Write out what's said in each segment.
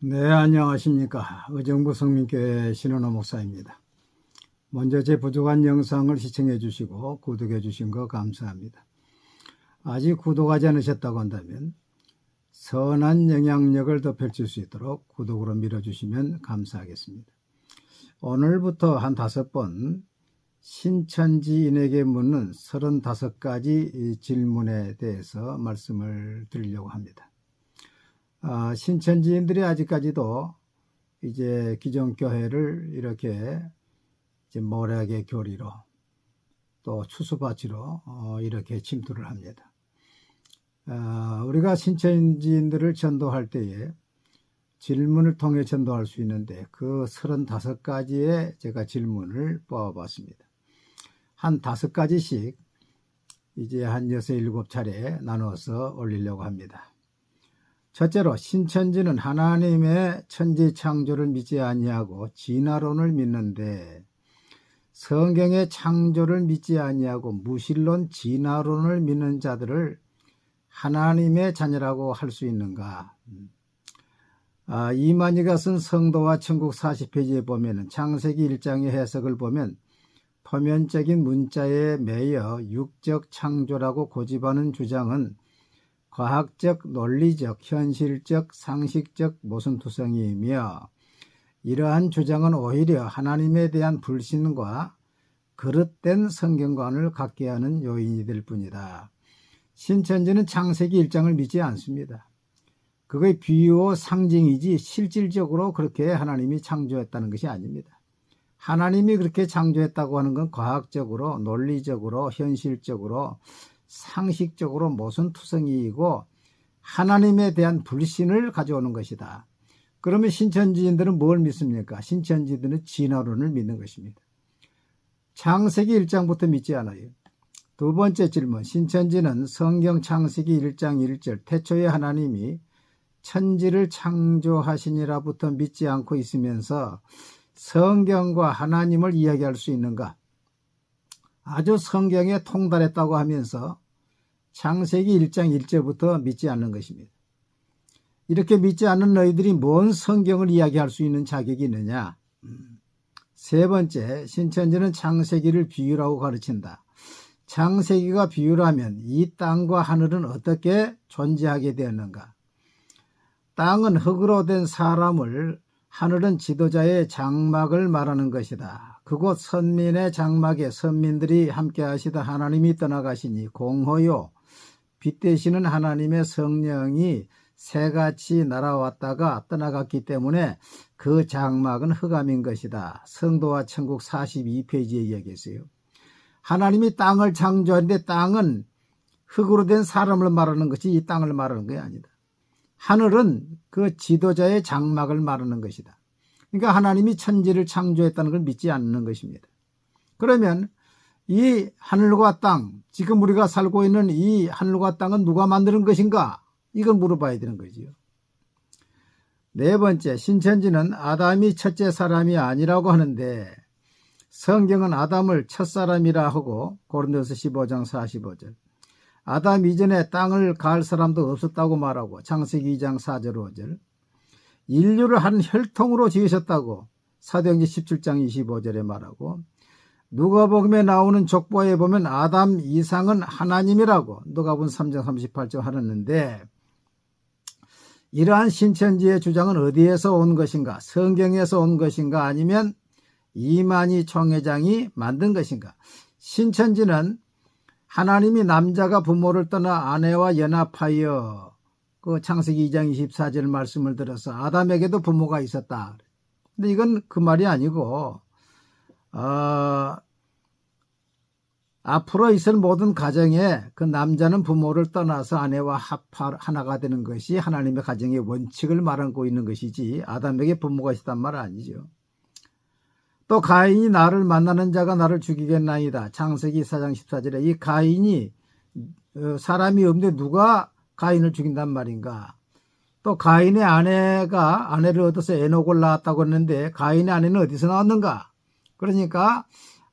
네, 안녕하십니까. 의정부 성민교회 신원호 목사입니다. 먼저 제 부족한 영상을 시청해 주시고 구독해 주신 거 감사합니다. 아직 구독하지 않으셨다고 한다면 선한 영향력을 더 펼칠 수 있도록 구독으로 밀어주시면 감사하겠습니다. 오늘부터 한 다섯 번 신천지인에게 묻는 35가지 질문에 대해서 말씀을 드리려고 합니다. 아, 신천지인들이 아직까지도 이제 기존 교회를 이렇게 이제 모략의 교리로 또 추수바치로 어, 이렇게 침투를 합니다. 아, 우리가 신천지인들을 전도할 때에 질문을 통해 전도할 수 있는데 그 35가지의 제가 질문을 뽑아봤습니다. 한 다섯 가지씩 이제 한 여섯 일곱 차례 나눠서 올리려고 합니다. 첫째로 신천지는 하나님의 천지 창조를 믿지 아니하고 진화론을 믿는데 성경의 창조를 믿지 아니하고 무신론 진화론을 믿는 자들을 하나님의 자녀라고 할 수 있는가? 아, 이만희가 쓴 성도와 천국 40페이지에 보면은 창세기 1장의 해석을 보면 표면적인 문자에 매여 육적 창조라고 고집하는 주장은 과학적, 논리적, 현실적, 상식적 모순투성이이며 이러한 주장은 오히려 하나님에 대한 불신과 그릇된 성경관을 갖게 하는 요인이 될 뿐이다. 신천지는 창세기 1장을 믿지 않습니다. 그거의 비유 상징이지 실질적으로 그렇게 하나님이 창조했다는 것이 아닙니다. 하나님이 그렇게 창조했다고 하는 건 과학적으로, 논리적으로, 현실적으로 상식적으로 모순 투성이이고 하나님에 대한 불신을 가져오는 것이다. 그러면 신천지인들은 뭘 믿습니까? 신천지들은 진화론을 믿는 것입니다. 창세기 1장부터 믿지 않아요. 두 번째 질문. 신천지는 성경 창세기 1장 1절 태초에 하나님이 천지를 창조하시니라부터 믿지 않고 있으면서 성경과 하나님을 이야기할 수 있는가? 아주 성경에 통달했다고 하면서 창세기 1장 1절부터 믿지 않는 것입니다. 이렇게 믿지 않는 너희들이 뭔 성경을 이야기할 수 있는 자격이 있느냐? 세 번째, 신천지는 창세기를 비유라고 가르친다. 창세기가 비유라면 이 땅과 하늘은 어떻게 존재하게 되었는가? 땅은 흙으로 된 사람을 하늘은 지도자의 장막을 말하는 것이다. 그곳 선민의 장막에 선민들이 함께 하시다 하나님이 떠나가시니 공허요 빛 되시는 하나님의 성령이 새같이 날아왔다가 떠나갔기 때문에 그 장막은 흑암인 것이다. 성도와 천국 42페이지에 이야기했어요. 하나님이 땅을 창조하는데 땅은 흙으로 된 사람을 말하는 것이 이 땅을 말하는 것이 아니다. 하늘은 그 지도자의 장막을 말하는 것이다. 그러니까 하나님이 천지를 창조했다는 걸 믿지 않는 것입니다. 그러면 이 하늘과 땅, 지금 우리가 살고 있는 이 하늘과 땅은 누가 만드는 것인가? 이걸 물어봐야 되는 거지요. 네 번째, 신천지는 아담이 첫째 사람이 아니라고 하는데 성경은 아담을 첫 사람이라 하고 고린도서 15장 45절 아담 이전에 땅을 갈 사람도 없었다고 말하고 창세기 2장 4절 5절 인류를 한 혈통으로 지으셨다고 사도행전 17장 25절에 말하고 누가복음에 나오는 족보에 보면 아담 이상은 하나님이라고 누가복음 3장 38절 하였는데 이러한 신천지의 주장은 어디에서 온 것인가? 성경에서 온 것인가? 아니면 이만희 총회장이 만든 것인가? 신천지는 하나님이 남자가 부모를 떠나 아내와 연합하여 그 창세기 2장 24절 말씀을 들어서 아담에게도 부모가 있었다. 근데 이건 그 말이 아니고 어, 앞으로 있을 모든 가정에 그 남자는 부모를 떠나서 아내와 합하 하나가 되는 것이 하나님의 가정의 원칙을 말하고 있는 것이지 아담에게 부모가 있단 말 아니죠. 또 가인이 나를 만나는 자가 나를 죽이겠나이다. 창세기 4장 14절에 이 가인이 어, 사람이 없는데 누가 가인을 죽인단 말인가. 또 가인의 아내가 아내를 얻어서 에녹을 낳았다고 했는데 가인의 아내는 어디서 나왔는가? 그러니까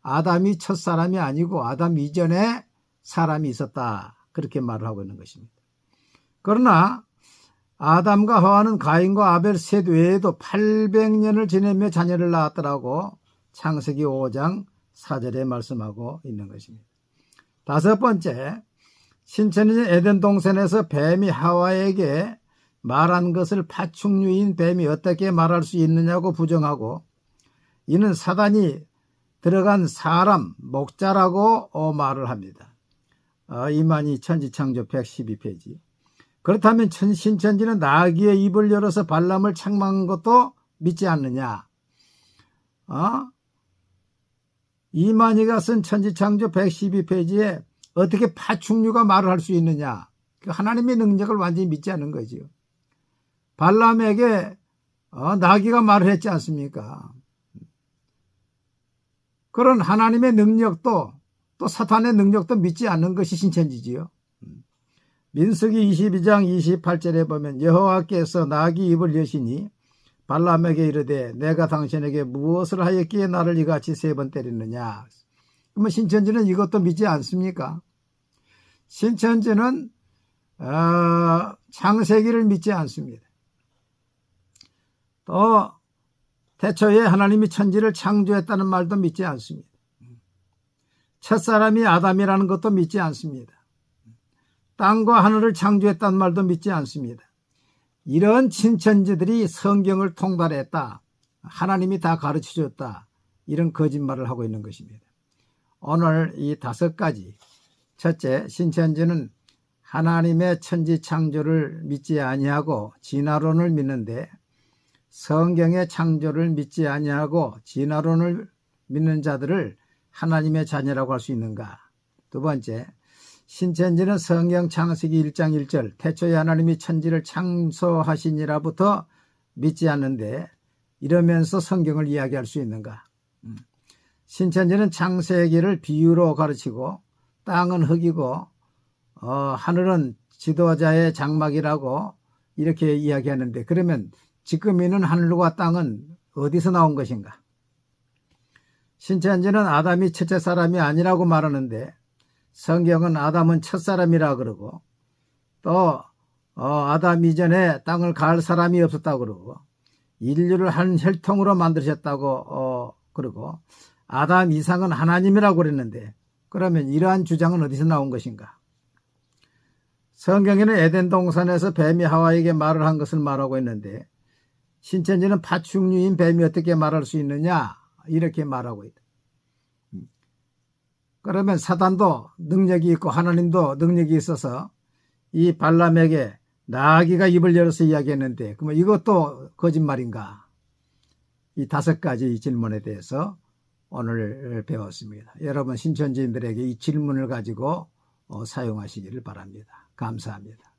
아담이 첫 사람이 아니고 아담 이전에 사람이 있었다. 그렇게 말을 하고 있는 것입니다. 그러나 아담과 하와는 가인과 아벨 셋 외에도 800년을 지내며 자녀를 낳았더라고 창세기 5장 4절에 말씀하고 있는 것입니다. 다섯 번째, 신천지 에덴 동산에서 뱀이 하와에게 말한 것을 파충류인 뱀이 어떻게 말할 수 있느냐고 부정하고 이는 사단이 들어간 사람, 목자라고 어, 말을 합니다. 어, 이만희 천지창조 112페이지. 그렇다면 천- 신천지는 나귀의 입을 열어서 발람을 책망한 것도 믿지 않느냐? 어? 이만희가 쓴 천지창조 112페이지에 어떻게 파충류가 말을 할 수 있느냐? 그 하나님의 능력을 완전히 믿지 않는 거지요. 발람에게 어, 나귀가 말을 했지 않습니까? 그런 하나님의 능력도 또 사탄의 능력도 믿지 않는 것이 신천지지요. 민수기 22장 28절에 보면 여호와께서 나귀 입을 여시니 발람에게 이르되 내가 당신에게 무엇을 하였기에 나를 이같이 세 번 때리느냐. 그러면 신천지는 이것도 믿지 않습니까? 신천지는 어, 창세기를 믿지 않습니다. 또 태초에 하나님이 천지를 창조했다는 말도 믿지 않습니다. 첫사람이 아담이라는 것도 믿지 않습니다. 땅과 하늘을 창조했다는 말도 믿지 않습니다. 이런 신천지들이 성경을 통달했다. 하나님이 다 가르쳐 줬다. 이런 거짓말을 하고 있는 것입니다. 오늘 이 다섯 가지. 첫째, 신천지는 하나님의 천지 창조를 믿지 아니하고 진화론을 믿는데 성경의 창조를 믿지 아니하고 진화론을 믿는 자들을 하나님의 자녀라고 할 수 있는가? 두 번째, 신천지는 성경 창세기 1장 1절 태초에 하나님이 천지를 창조하시니라부터 믿지 않는데 이러면서 성경을 이야기할 수 있는가? 음. 신천지는 창세기를 비유로 가르치고 땅은 흙이고 어, 하늘은 지도자의 장막이라고 이렇게 이야기하는데 그러면 지금 있는 하늘과 땅은 어디서 나온 것인가? 신천지는 아담이 첫째 사람이 아니라고 말하는데 성경은 아담은 첫 사람이라 그러고 또 어, 아담 이전에 땅을 갈 사람이 없었다고 그러고 인류를 한 혈통으로 만드셨다고 어, 그러고 아담 이상은 하나님이라고 그랬는데 그러면 이러한 주장은 어디서 나온 것인가? 성경에는 에덴 동산에서 뱀이 하와에게 말을 한 것을 말하고 있는데 신천지는 파충류인 뱀이 어떻게 말할 수 있느냐 이렇게 말하고 있다. 음. 그러면 사단도 능력이 있고 하나님도 능력이 있어서 이 발람에게 나귀가 입을 열어서 이야기했는데 그러면 이것도 거짓말인가? 이 다섯 가지 질문에 대해서 오늘 배웠습니다. 여러분 신천지인들에게 이 질문을 가지고 어, 사용하시기를 바랍니다. 감사합니다.